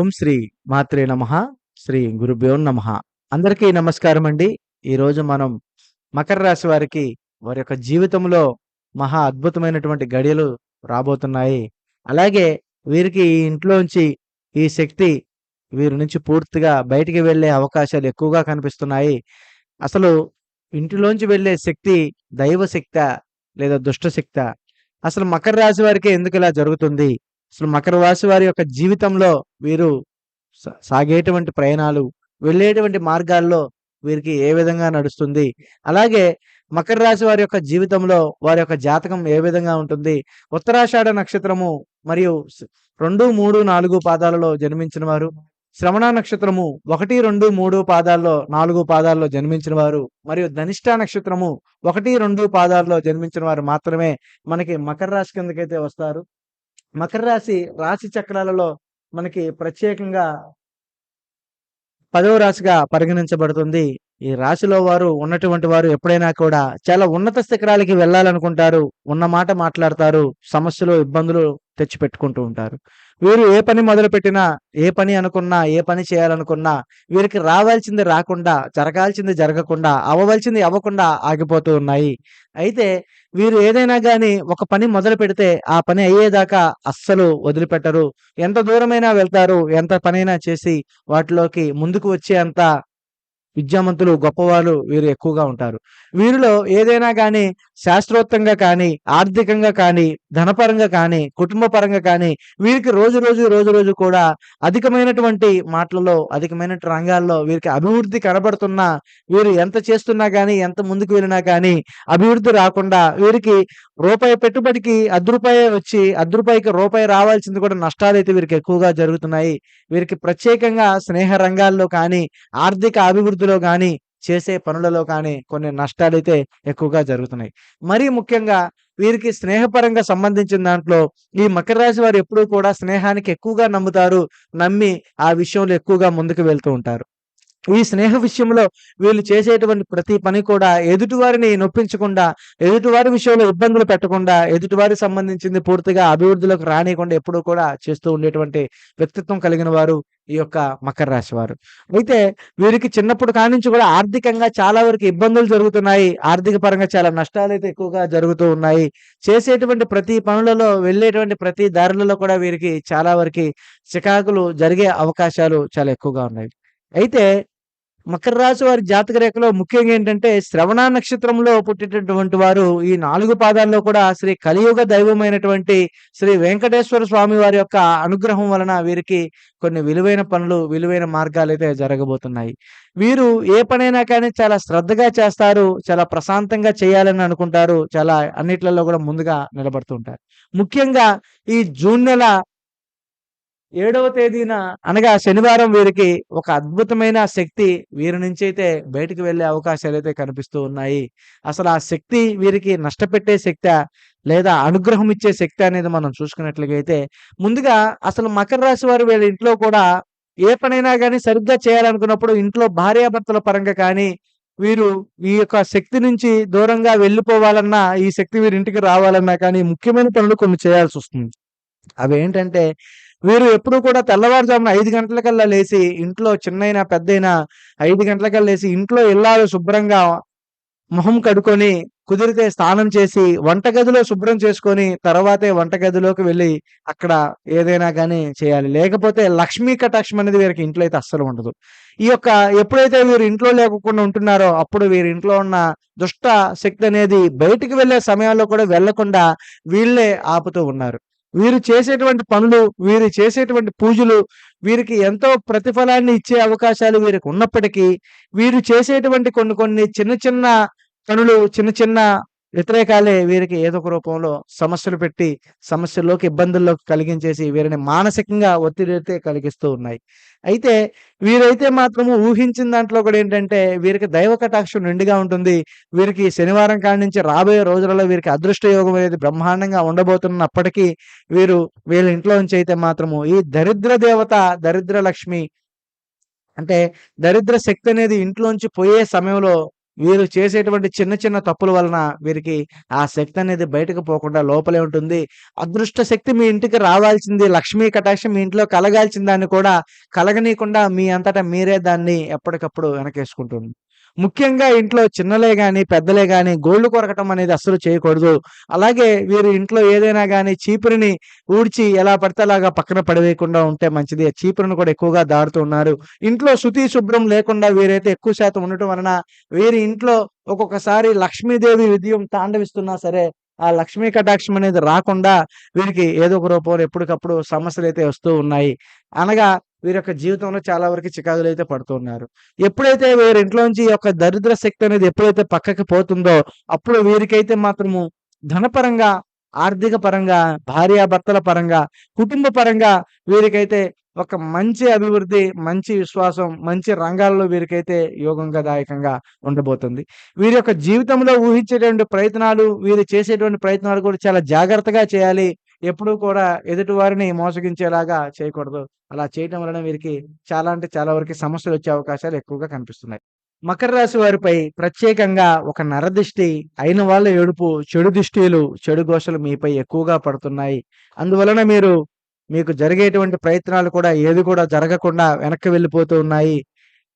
ఓం శ్రీ మాత్రే నమ శ్రీ గురుభ్యో నమ. అందరికీ నమస్కారం అండి ఈరోజు మనం మకర రాశి వారికి వారి యొక్క జీవితంలో మహా అద్భుతమైనటువంటి గడియలు రాబోతున్నాయి. అలాగే వీరికి ఈ ఇంట్లోంచి ఈ శక్తి వీరి నుంచి పూర్తిగా బయటికి వెళ్ళే అవకాశాలు ఎక్కువగా కనిపిస్తున్నాయి. అసలు ఇంటిలోంచి వెళ్ళే శక్తి దైవ శక్త లేదా దుష్ట శక్త? అసలు మకర రాశి వారికి ఎందుకు ఇలా జరుగుతుంది? అసలు మకర రాశి వారి యొక్క జీవితంలో వీరు సాగేటువంటి ప్రయాణాలు వెళ్ళేటువంటి మార్గాల్లో వీరికి ఏ విధంగా నడుస్తుంది? అలాగే మకర రాశి వారి యొక్క జీవితంలో వారి యొక్క జాతకం ఏ విధంగా ఉంటుంది? ఉత్తరాషాఢ నక్షత్రము మరియు రెండు మూడు నాలుగు పాదాలలో జన్మించిన వారు శ్రవణ నక్షత్రము ఒకటి రెండు మూడు పాదాల్లో నాలుగు పాదాల్లో జన్మించిన వారు మరియు ధనిష్ట నక్షత్రము ఒకటి రెండు పాదాల్లో జన్మించిన వారు మాత్రమే మనకి మకర రాశి కిందకైతే వస్తారు. మకర రాశి రాశి చక్రాలలో మనకి ప్రత్యేకంగా పదవ రాశిగా పరిగణించబడుతుంది. ఈ రాశిలో వారు ఉన్నటువంటి వారు ఎప్పుడైనా కూడా చాలా ఉన్నత శిఖరాలకి వెళ్ళాలనుకుంటారు ఉన్న మాట మాట్లాడతారు సమస్యలు ఇబ్బందులు తెచ్చి పెట్టుకుంటూ ఉంటారు. వీరు ఏ పని మొదలుపెట్టినా ఏ పని అనుకున్నా ఏ పని చేయాలనుకున్నా వీరికి రావాల్సింది రాకుండా జరగాల్సింది జరగకుండా అవ్వవలసింది అవ్వకుండా ఆగిపోతూ ఉన్నాయి. అయితే వీరు ఏదైనా కానీ ఒక పని మొదలు పెడితే ఆ పని అయ్యేదాకా అస్సలు వదిలిపెట్టరు. ఎంత దూరమైనా వెళ్తారు ఎంత పనైనా చేసి వాటిలోకి ముందుకు వచ్చే విద్యావంతులు గొప్పవాళ్ళు వీరు ఎక్కువగా ఉంటారు. వీరిలో ఏదైనా కానీ శాస్త్రోత్తంగా కానీ ఆర్థికంగా కానీ ధనపరంగా కానీ కుటుంబ పరంగా కానీ వీరికి రోజు రోజు రోజు రోజు కూడా అధికమైనటువంటి మాటలలో అధికమైన రంగాల్లో వీరికి అభివృద్ధి కనబడుతున్నా వీరు ఎంత చేస్తున్నా కానీ ఎంత ముందుకు వెళ్ళినా కానీ అభివృద్ధి రాకుండా వీరికి రూపాయి పెట్టుబడికి అర్ధ రూపాయి వచ్చి అర్ధ రూపాయికి రూపాయి రావాల్సింది కూడా నష్టాలు అయితే వీరికి ఎక్కువగా జరుగుతున్నాయి. వీరికి ప్రత్యేకంగా స్నేహ రంగాల్లో కానీ ఆర్థిక అభివృద్ధి అభివృద్ధిలో కానీ చేసే పనులలో కానీ కొన్ని నష్టాలైతే ఎక్కువగా జరుగుతున్నాయి. మరీ ముఖ్యంగా వీరికి స్నేహపరంగా సంబంధించిన దాంట్లో ఈ మకర రాశి వారు ఎప్పుడూ కూడా స్నేహానికి ఎక్కువగా నమ్ముతారు నమ్మి ఆ విషయంలో ఎక్కువగా ముందుకు వెళ్తూ ఉంటారు. ఈ స్నేహ విషయంలో వీళ్ళు చేసేటువంటి ప్రతి పని కూడా ఎదుటివారిని నొప్పించకుండా ఎదుటివారి విషయంలో ఇబ్బందులు పెట్టకుండా ఎదుటివారికి సంబంధించింది పూర్తిగా అభివృద్ధిలోకి రానియకుండా ఎప్పుడూ కూడా చేస్తూ ఉండేటువంటి వ్యక్తిత్వం కలిగిన వారు ఈ యొక్క మకర రాశి వారు. అయితే వీరికి చిన్నప్పుడు కానించి కూడా ఆర్థికంగా చాలా వరకు ఇబ్బందులు జరుగుతున్నాయి. ఆర్థిక పరంగా చాలా నష్టాలు అయితే ఎక్కువగా జరుగుతూ ఉన్నాయి. చేసేటువంటి ప్రతి పనులలో వెళ్ళేటువంటి ప్రతి దారులలో కూడా వీరికి చాలా వరకు చికాకులు జరిగే అవకాశాలు చాలా ఎక్కువగా ఉన్నాయి. అయితే మకర రాశి వారి జాతక రేఖలో ముఖ్యంగా ఏంటంటే శ్రవణ నక్షత్రంలో పుట్టినటువంటి వారు ఈ నాలుగు పాదాల్లో కూడా శ్రీ కలియుగ దైవమైనటువంటి శ్రీ వెంకటేశ్వర స్వామి వారి యొక్క అనుగ్రహం వలన వీరికి కొన్ని విలువైన పనులు విలువైన మార్గాలు అయితే జరగబోతున్నాయి. వీరు ఏ పనైనా కానీ చాలా శ్రద్ధగా చేస్తారు చాలా ప్రశాంతంగా చేయాలని అనుకుంటారు చాలా అన్నిట్లలో కూడా ముందుగా నిలబడుతుంటారు ముఖ్యంగా ఈ జూన్ నెల ఏడవ తేదీన అనగా శనివారం వీరికి ఒక అద్భుతమైన శక్తి వీరి నుంచి అయితే బయటకు వెళ్ళే అవకాశాలు అయితే కనిపిస్తూ ఉన్నాయి. అసలు ఆ శక్తి వీరికి నష్టపెట్టే శక్తి లేదా అనుగ్రహం ఇచ్చే శక్తి అనేది మనం చూసుకున్నట్లయితే ముందుగా అసలు మకర రాశి వారు వీళ్ళ ఇంట్లో కూడా ఏ పనైనా కానీ సరిగ్గా చేయాలనుకున్నప్పుడు ఇంట్లో భార్యాభర్తల పరంగా కానీ వీరు ఈ యొక్క శక్తి నుంచి దూరంగా వెళ్ళిపోవాలన్నా ఈ శక్తి వీరింటికి రావాలన్నా కానీ ముఖ్యమైన పనులు కొన్ని చేయాల్సి వస్తుంది. అవి ఏంటంటే వీరు ఎప్పుడు కూడా తెల్లవారుజామున ఐదు గంటలకల్లా లేచి ఇంట్లో చిన్నైనా పెద్దయినా ఐదు గంటలకల్లా లేచి ఇంట్లో ఇల్లాలు శుభ్రంగా మొహం కడుకొని కుదిరితే స్నానం చేసి వంటగదిలో శుభ్రం చేసుకొని తర్వాతే వంటగదిలోకి వెళ్ళి అక్కడ ఏదైనా కానీ చేయాలి. లేకపోతే లక్ష్మీ కటాక్షం అనేది వీరికి ఇంట్లో అయితే అస్సలు ఉండదు. ఈ యొక్క ఎప్పుడైతే వీరు ఇంట్లో లేకుండా ఉంటున్నారో అప్పుడు వీరి ఇంట్లో ఉన్న దుష్ట శక్తి అనేది బయటికి వెళ్ళే సమయంలో కూడా వెళ్ళకుండా వీళ్ళే ఆపుతూ ఉన్నారు. వీరు చేసేటువంటి పనులు వీరు చేసేటువంటి పూజలు వీరికి ఎంతో ప్రతిఫలాన్ని ఇచ్చే అవకాశాలు వీరికి ఉన్నప్పటికీ వీరు చేసేటువంటి కొన్ని కొన్ని చిన్న చిన్న పనులు చిన్న చిన్న వ్యతిరేకాలే వీరికి ఏదో ఒక రూపంలో సమస్యలు పెట్టి సమస్యల్లోకి ఇబ్బందుల్లోకి కలిగించేసి వీరిని మానసికంగా ఒత్తిడి అయితే కలిగిస్తూ ఉన్నాయి. అయితే వీరైతే మాత్రము ఊహించిన దాంట్లో కూడా ఏంటంటే వీరికి దైవ కటాక్షం నిండుగా ఉంటుంది. వీరికి శనివారం కాడి నుంచి రాబోయే రోజులలో వీరికి అదృష్ట యోగం అనేది బ్రహ్మాండంగా ఉండబోతున్నప్పటికీ వీరు వీళ్ళ ఇంట్లో నుంచి అయితే మాత్రము ఈ దరిద్ర దేవత దరిద్ర లక్ష్మి అంటే దరిద్ర శక్తి అనేది ఇంట్లోంచి పోయే సమయంలో వీరు చేసేటువంటి చిన్న చిన్న తప్పుల వలన వీరికి ఆ శక్తి అనేది బయటకు పోకుండా లోపలే ఉంటుంది. అదృష్ట శక్తి మీ ఇంటికి రావాల్సింది లక్ష్మీ కటాక్షం మీ ఇంట్లో కలగాల్సిన దాన్ని కూడా కలగనీయకుండా మీ అంతటా మీరే దాన్ని ఎప్పటికప్పుడు వెనకేసుకుంటుంది. ముఖ్యంగా ఇంట్లో చిన్నలే కానీ పెద్దలే కానీ గోల్డ్ కొరకటం అనేది అస్సలు చేయకూడదు. అలాగే వీరు ఇంట్లో ఏదైనా కానీ చీపురిని ఊడ్చి ఎలా పడితే అలాగా పక్కన పడవేయకుండా ఉంటే మంచిది. ఆ చీపురును కూడా ఎక్కువగా దాడుతూ ఉన్నారు. ఇంట్లో శుతి శుభ్రం లేకుండా వీరైతే ఎక్కువ శాతం ఉండటం వలన వీరి ఇంట్లో ఒక్కొక్కసారి లక్ష్మీదేవి విజయం తాండవిస్తున్నా సరే ఆ లక్ష్మీ కటాక్షం అనేది రాకుండా వీరికి ఏదో ఒక రూపంలో ఎప్పటికప్పుడు సమస్యలు అయితే వస్తూ ఉన్నాయి. అనగా వీరి యొక్క జీవితంలో చాలా వరకు చికాకులు అయితే పడుతున్నారు ఎప్పుడైతే వీరి ఇంట్లోంచి ఈ యొక్క దరిద్ర శక్తి అనేది ఎప్పుడైతే పక్కకి పోతుందో అప్పుడు వీరికైతే మాత్రము ధనపరంగా ఆర్థిక పరంగా భార్యాభర్తల పరంగా కుటుంబ పరంగా వీరికైతే ఒక మంచి అభివృద్ధి మంచి విశ్వాసం మంచి రంగాల్లో వీరికైతే యోగంగాదాయకంగా ఉండబోతుంది. వీరి యొక్క జీవితంలో ఊహించేటువంటి ప్రయత్నాలు వీరు చేసేటువంటి ప్రయత్నాలు కూడా చాలా జాగ్రత్తగా చేయాలి. ఎప్పుడూ కూడా ఎదుటి వారిని మోసగించేలాగా చేయకూడదు. అలా చేయటం వలన వీరికి చాలా అంటే చాలా వరకు సమస్యలు వచ్చే అవకాశాలు ఎక్కువగా కనిపిస్తున్నాయి. మకర రాశి వారిపై ప్రత్యేకంగా ఒక నరదిష్టి అయిన వాళ్ళ ఏడుపు చెడు దిష్టిలు చెడు ఘోషలు మీపై ఎక్కువగా పడుతున్నాయి. అందువలన మీరు మీకు జరిగేటువంటి ప్రయత్నాలు కూడా ఏది కూడా జరగకుండా వెనక్కి వెళ్ళిపోతూ ఉన్నాయి.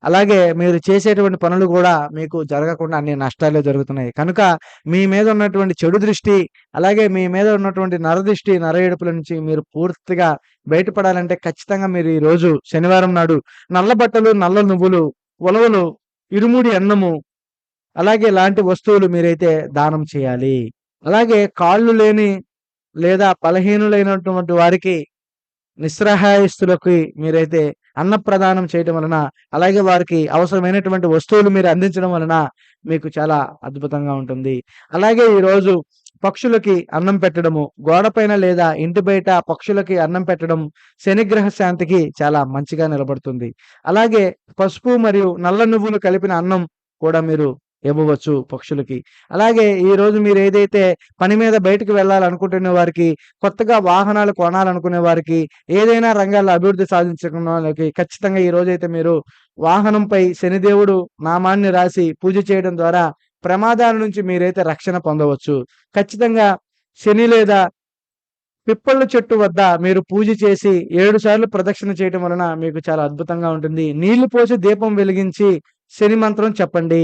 అలాగే మీరు చేసేటువంటి పనులు కూడా మీకు జరగకుండా అన్ని నష్టాలే జరుగుతున్నాయి. కనుక మీ మీద ఉన్నటువంటి చెడు దృష్టి అలాగే మీ మీద ఉన్నటువంటి నరదృష్టి నర ఏడుపుల నుంచి మీరు పూర్తిగా బయటపడాలంటే ఖచ్చితంగా మీరు ఈ రోజు శనివారం నాడు నల్ల బట్టలు నల్ల నువ్వులు ఉలవలు ఇరుముడి అన్నము అలాగే ఇలాంటి వస్తువులు మీరైతే దానం చేయాలి. అలాగే కాళ్ళు లేని లేదా బలహీనులైనటువంటి వారికి నిస్సహాయస్తులకి మీరైతే అన్నప్రదానం చేయటం వలన అలాగే వారికి అవసరమైనటువంటి వస్తువులు మీరు అందించడం వలన మీకు చాలా అద్భుతంగా ఉంటుంది. అలాగే ఈరోజు పక్షులకి అన్నం పెట్టడము గోడపైన లేదా ఇంటి బయట పక్షులకి అన్నం పెట్టడం శనిగ్రహ శాంతికి చాలా మంచిగా నిలబడుతుంది. అలాగే పసుపు మరియు నల్ల నువ్వులు కలిపిన అన్నం కూడా మీరు ఇవ్వవచ్చు పక్షులకి. అలాగే ఈరోజు మీరు ఏదైతే పని మీద బయటకు వెళ్ళాలనుకుంటున్న వారికి కొత్తగా వాహనాలు కొనాలనుకునే వారికి ఏదైనా రంగాల్లో అభివృద్ధి సాధించుకున్న వాళ్ళకి ఖచ్చితంగా ఈ రోజైతే మీరు వాహనంపై శనిదేవుడు నామాన్ని రాసి పూజ చేయడం ద్వారా ప్రమాదాల నుంచి మీరైతే రక్షణ పొందవచ్చు. ఖచ్చితంగా శని లేదా పిప్పళ్ళ చెట్టు వద్ద మీరు పూజ చేసి ఏడు సార్లు ప్రదక్షిణ చేయడం వలన మీకు చాలా అద్భుతంగా ఉంటుంది. నీళ్ళు పోసి దీపం వెలిగించి శని మంత్రం చెప్పండి.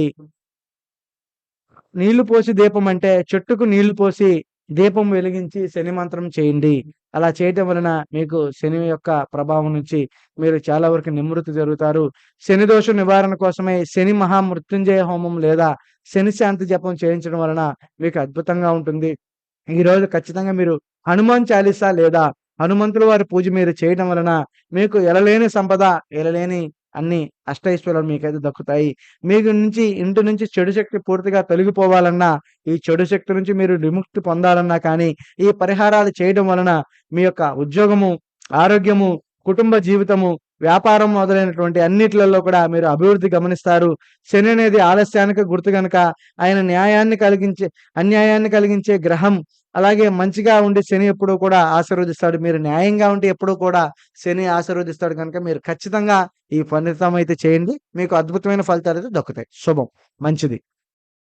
నీళ్ళు పోసి దీపం అంటే చెట్టుకు నీళ్ళు పోసి దీపం వెలిగించి శని మంత్రం చేయండి. అలా చేయటం వలన మీకు శని యొక్క ప్రభావం నుంచి మీరు చాలా వరకు నిమృతి జరుగుతారు. శని దోష నివారణ కోసమే శని మహా మృత్యుంజయ హోమం లేదా శని శాంతి జపం చేయించడం వలన మీకు అద్భుతంగా ఉంటుంది. ఈ రోజు ఖచ్చితంగా మీరు హనుమాన్ చాలీసా లేదా హనుమంతుల వారి పూజ మీరు చేయడం వలన మీకు ఎలలేని సంపద ఎలలేని అన్ని అష్టైశ్వర్యాలు మీకైతే దక్కుతాయి. మీకు నుంచి ఇంటి నుంచి చెడు శక్తి పూర్తిగా తొలగిపోవాలన్నా ఈ చెడు శక్తి నుంచి మీరు విముక్తి పొందాలన్నా కానీ ఈ పరిహారాలు చేయడం వలన మీ యొక్క ఉద్యోగము ఆరోగ్యము కుటుంబ జీవితము వ్యాపారం మొదలైనటువంటి అన్నిట్లలో కూడా మీరు అభివృద్ధి గమనిస్తారు. శని అనేది ఆలస్యానికి గుర్తు గనక ఆయన న్యాయాన్ని కలిగించే అన్యాయాన్ని కలిగించే గ్రహం. అలాగే మంచిగా ఉండి శని ఎప్పుడూ కూడా ఆశీర్వదిస్తాడు. మీరు న్యాయంగా ఉంటే ఎప్పుడూ కూడా శని ఆశీర్వదిస్తాడు కనుక మీరు ఖచ్చితంగా ఈ ఫలితం అయితే చేయండి. మీకు అద్భుతమైన ఫలితాలు అయితే దక్కుతాయి. శుభం. మంచిది.